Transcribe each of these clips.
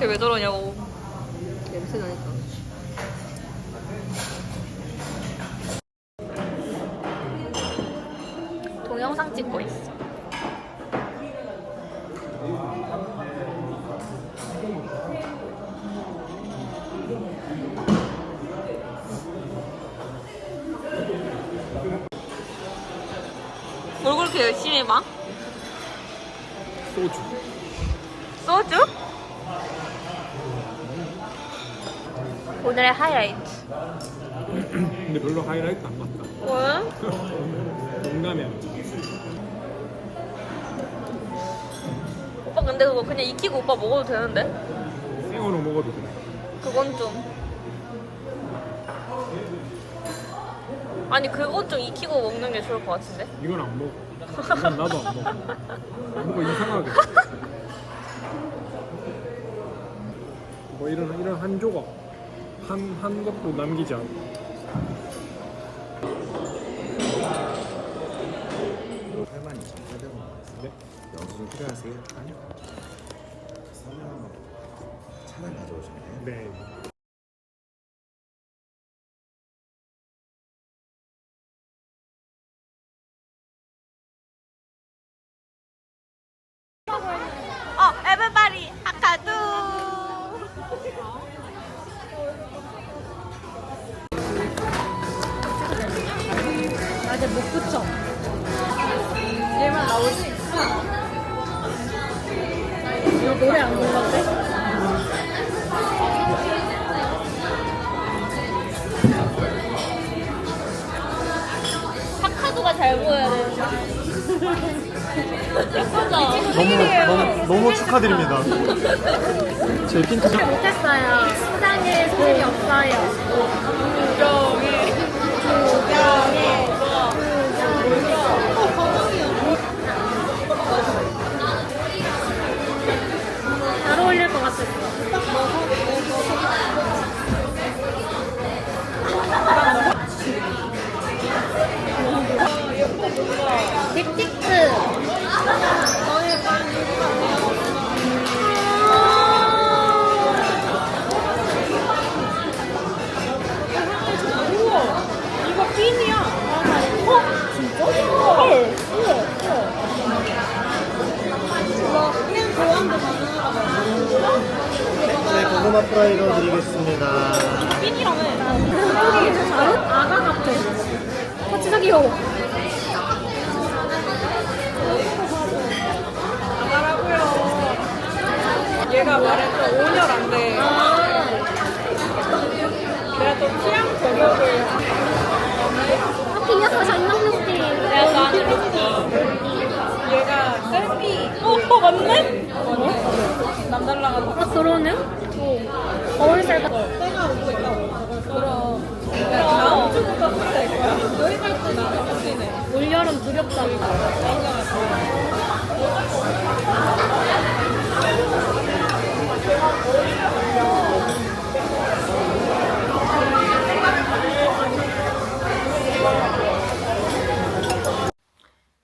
쟤 왜 저러냐고. 냄새 나니까. 동영상 찍고 있어. 뭘 그렇게 열심히 봐? 오늘의 하이라이트. 근데 별로 하이라이트 안 맞다. 왜? 농담이야. 오빠 근데 그거 그냥 익히고 오빠 먹어도 되는데? 생으로 먹어도 돼. 그건 좀. 아니 그건 좀 익히고 먹는 게 좋을 것 같은데? 이건 안 먹어. 이건 나도 안 먹어. 뭔가 이상하게. 뭐 이런 이런 한 조각 한 한 것도 남기지 않고. 82,800원 네. 영수증 필요하세요? 아니요 서면 차량 가져오시면 돼요 네. 이거 노래 안 불렀대? 아카두가 잘 보여야 되는데. 예쁘죠? 너무 너무 축하드립니다. 제 핀트 좀 못했어요. 수장에 소질이 없어요. 잘 프라이로 드리겠습니다 핀이라며. 아가 같아. 어, 진짜 귀여워. 얘가 말했던 5년 안 돼. 내가 또 취향 저격을 하필 녀석 장난꾸러기. 내가 좋아하는 루키. 얘가 셀피. 어, 어 맞네? 남달라가지고. 아, 그러네? 어. 거울살 같아. 내가 웃고 있다고. 그럼. 야, 다음 주부터 쓸될 거야. 너희 갈때 나는 웃기네. 올 여름 두렵다.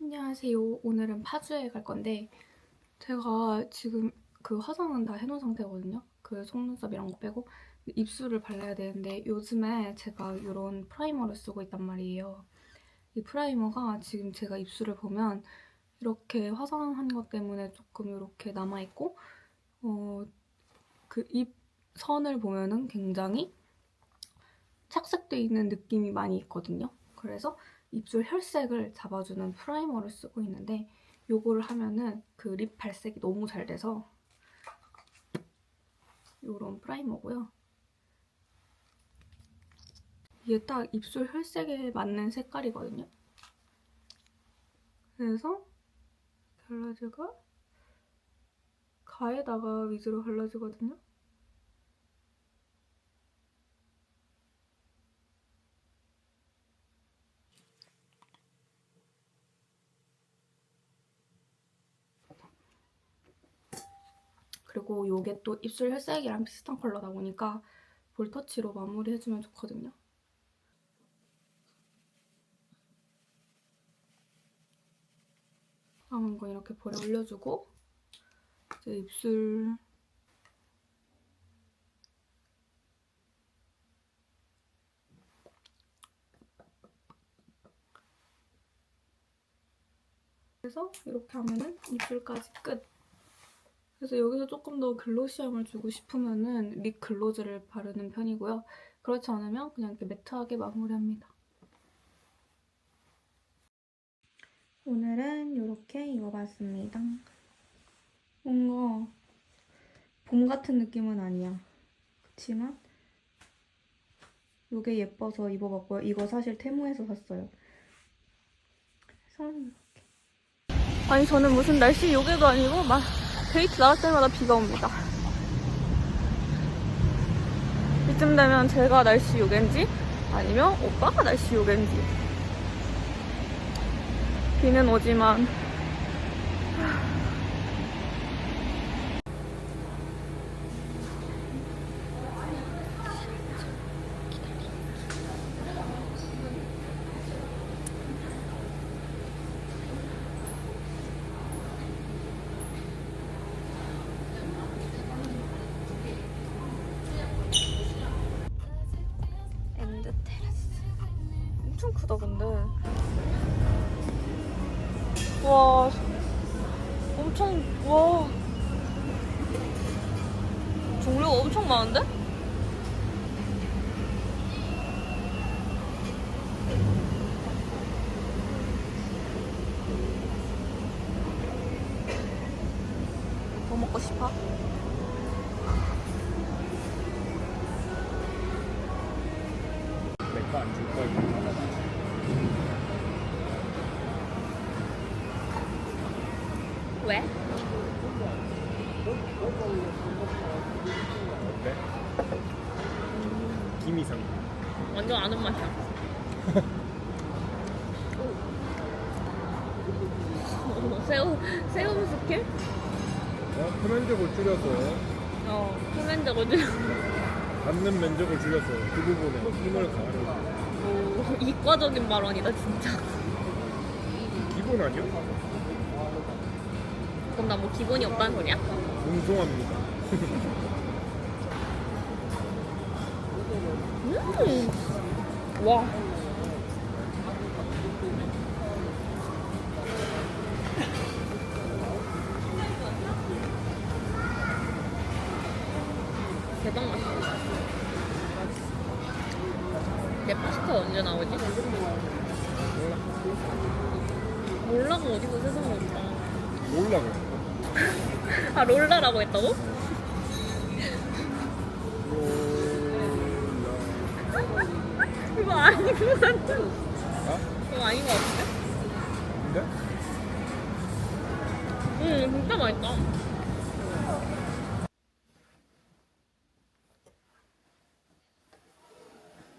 안녕하세요. 오늘은 파주에 갈 건데 제가 지금 그 화장은 다 해놓은 상태거든요. 그 속눈썹 이런 거 빼고 입술을 발라야 되는데 요즘에 제가 이런 프라이머를 쓰고 있단 말이에요. 이 프라이머가 지금 제가 입술을 보면 이렇게 화장한 것 때문에 조금 이렇게 남아있고 어, 그 입 선을 보면은 굉장히 착색돼 있는 느낌이 많이 있거든요. 그래서 입술 혈색을 잡아주는 프라이머를 쓰고 있는데 요거를 하면은 그 립 발색이 너무 잘 돼서 요런 프라이머고요. 이게 딱 입술 혈색에 맞는 색깔이거든요. 그래서 발라주가 가에다가 위주로 발라주거든요. 그리고 요게 또 입술 혈색이랑 비슷한 컬러다 보니까 볼터치로 마무리해주면 좋거든요. 남은 거 이렇게 볼에 올려주고 이제 입술 그래서 이렇게 하면은 입술까지 끝. 그래서 여기서 조금 더 글로시함을 주고 싶으면은 립 글로즈를 바르는 편이고요. 그렇지 않으면 그냥 이렇게 매트하게 마무리합니다. 오늘은 이렇게 입어봤습니다. 뭔가 봄 같은 느낌은 아니야. 그치만 이게 예뻐서 입어봤고요. 이거 사실 테무에서 샀어요. 그래서 이렇게. 아니 저는 무슨 날씨 요괴도 아니고 막 데이트 나갈 때마다 비가 옵니다. 이쯤 되면 제가 날씨 요괴인지 아니면 오빠가 날씨 요괴인지 비는 오지만 크다 근데 와 엄청 와 종류가 엄청 많은데? 뭐 먹고 싶어? 왜? 어때? 김이상. 완전 아는 맛이야. 오. 새우 새우 스킬? 어? 표면적을 줄여서 어 표면적으로 좀 받는 면적을 줄여서 그 부분에 힘을 가하는 오, 이과적인 발언이다 진짜. 기본 아니야? 그럼 나 뭐 기본이 없다는 소리야? 웅성합니다. 음. 와. 대박 맛있다. 내 파스타 언제 나오지? 몰라가 어디서 세상에 없다. 몰라 그래. 아 롤라라고 했다고? 그거 아닌 것 같아. 아? 그거 아닌 것 같은데? 근데? 응, 진짜 맛있다.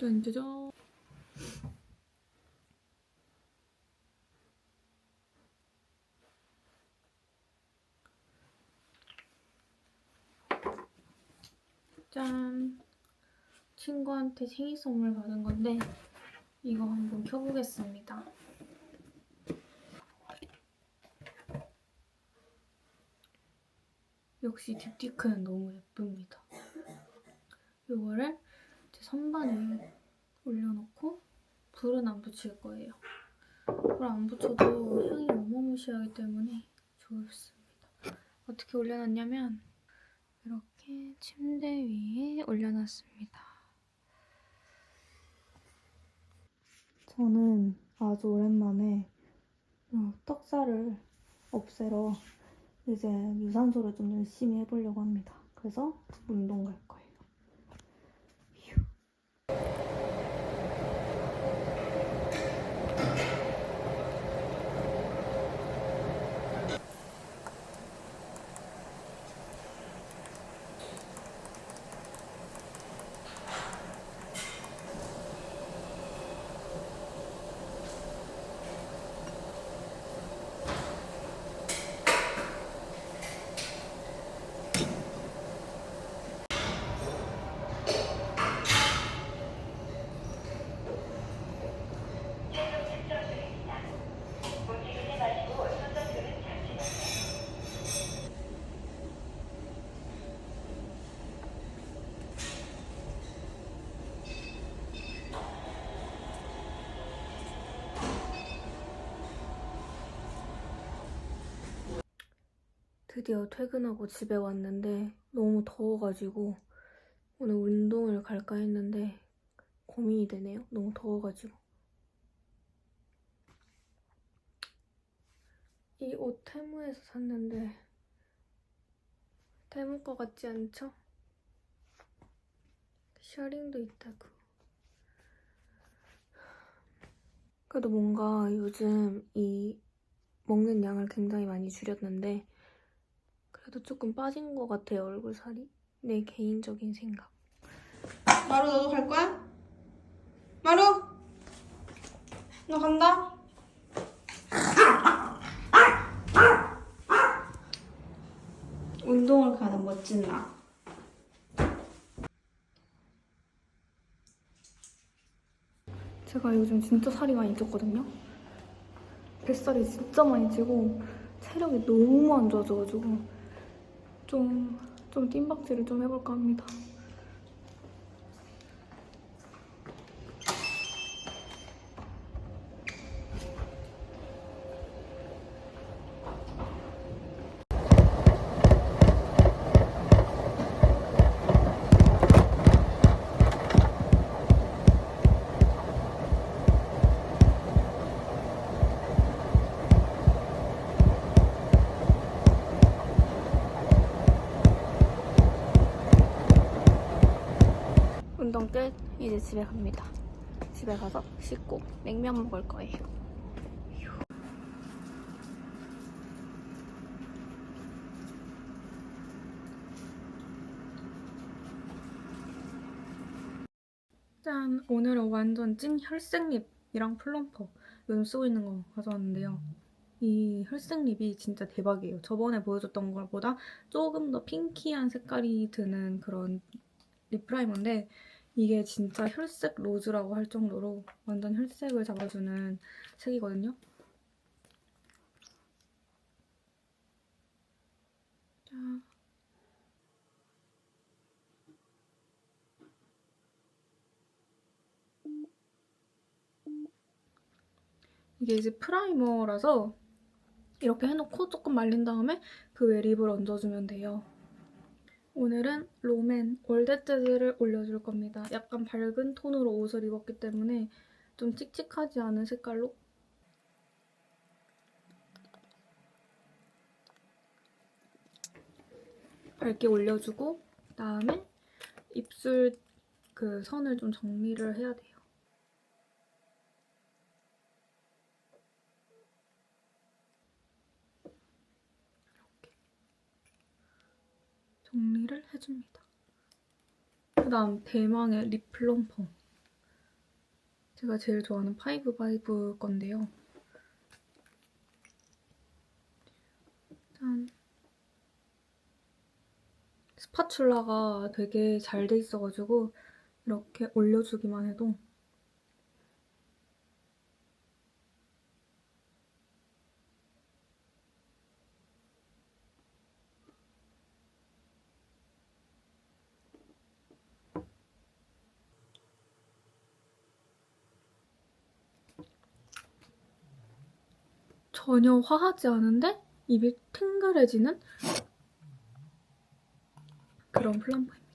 짠 짜잔. 짠. 친구한테 생일 선물 받은 건데 이거 한번 켜보겠습니다. 역시 딥티크는 너무 예쁩니다. 이거를 제 선반에 올려놓고 불은 안 붙일 거예요. 불 안 붙여도 향이 어마무시하기 때문에 좋습니다. 어떻게 올려놨냐면 이렇게 침대 위에 올려놨습니다. 저는 아주 오랜만에 어, 떡살을 없애러 이제 유산소를 좀 열심히 해보려고 합니다. 그래서 운동 갈 드디어 퇴근하고 집에 왔는데 너무 더워가지고 오늘 운동을 갈까 했는데 고민이 되네요. 너무 더워가지고. 이 옷 테무에서 샀는데 테무 거 같지 않죠? 셔링도 있다고. 그래도 뭔가 요즘 이 먹는 양을 굉장히 많이 줄였는데 그래도 조금 빠진 것 같아요 얼굴 살이. 내 개인적인 생각. 마루 너도 갈 거야? 마루! 너 간다? 운동을 가는 멋진 나 제가 요즘 진짜 살이 많이 쪘거든요? 뱃살이 진짜 많이 찌고 체력이 너무 안 좋아져가지고 좀, 좀 뜀박질을 좀 해볼까 합니다 운동 끝 이제 집에 갑니다 집에 가서 씻고 냉면 먹을 거예요 짠! 오늘은 완전 찐 혈색 립이랑 플럼퍼 요즘 쓰고 있는 거 가져왔는데요. 이 혈색 립이 진짜 대박이에요. 저번에 보여줬던 것보다 조금 더 핑키한 색깔이 드는 그런 립 프라이머인데 이게 진짜 혈색 로즈라고 할 정도로 완전 혈색을 잡아주는 색이거든요. 짠. 이게 이제 프라이머라서 이렇게 해놓고 조금 말린 다음에 그 위에 립을 얹어주면 돼요. 오늘은 롬앤 올댓 재즈를 올려줄 겁니다. 약간 밝은 톤으로 옷을 입었기 때문에 좀 칙칙하지 않은 색깔로 밝게 올려주고 그다음에 입술 그 선을 좀 정리를 해야 돼요. 정리를 해줍니다. 그 다음 대망의 립 플럼퍼. 제가 제일 좋아하는 파이브 바이브 건데요. 짠. 스파츌라가 되게 잘 돼 있어가지고 이렇게 올려주기만 해도 전혀 화하지 않은데 입이 탱글해지는 그런 플럼퍼입니다.